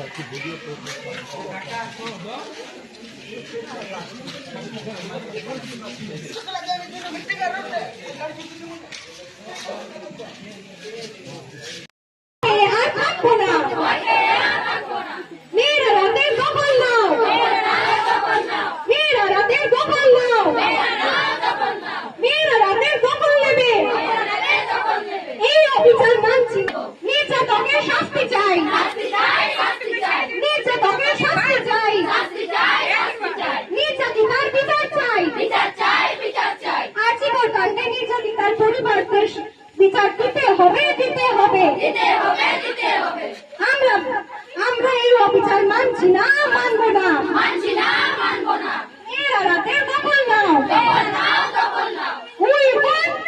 আর থাকব না মেয়েরা রাতের দখল নাও মেয়েরা রাতের দখল নাও মেয়েরা রাতের দখল নেবে এই অভিযান মানছি নির্যাতনের শাস্তি চাই নির্যাতনের শাস্তি চাই নির্যাতিতার বিচার চাই আজীবন কাণ্ডে নির্যাতিতার পরিবারকে বিচার দিতে হবে দিতে হবে আমরা আমরা এই অভিযান মানছি না মানবো না মানছি না মানবো না এরা রাতের দখল নাও দখল নাও দখল নাও we want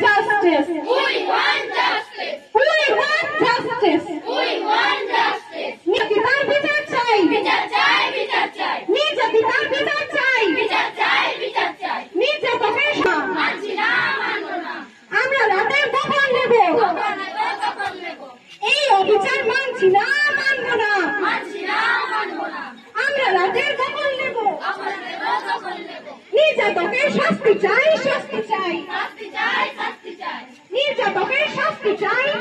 justice we want justice we want justice we want justice নির্যাতিতার বিচার চাই বিচার চাই বিচার চাই নির্যাতিতার বিচার চাই বিচার চাই বিচার চাই নির্যাতনের সা- মানছি না মানবো না আমরা রাতের দখল নেব। দখল নেব দখল নেব। এই অভিযান মানছি না মানবো না। মানছি না মানবো না। আমরা রাতের দখল নেব। দখল নেব দখল নেব। নির্যাতকের শাস্তি Mr. giant.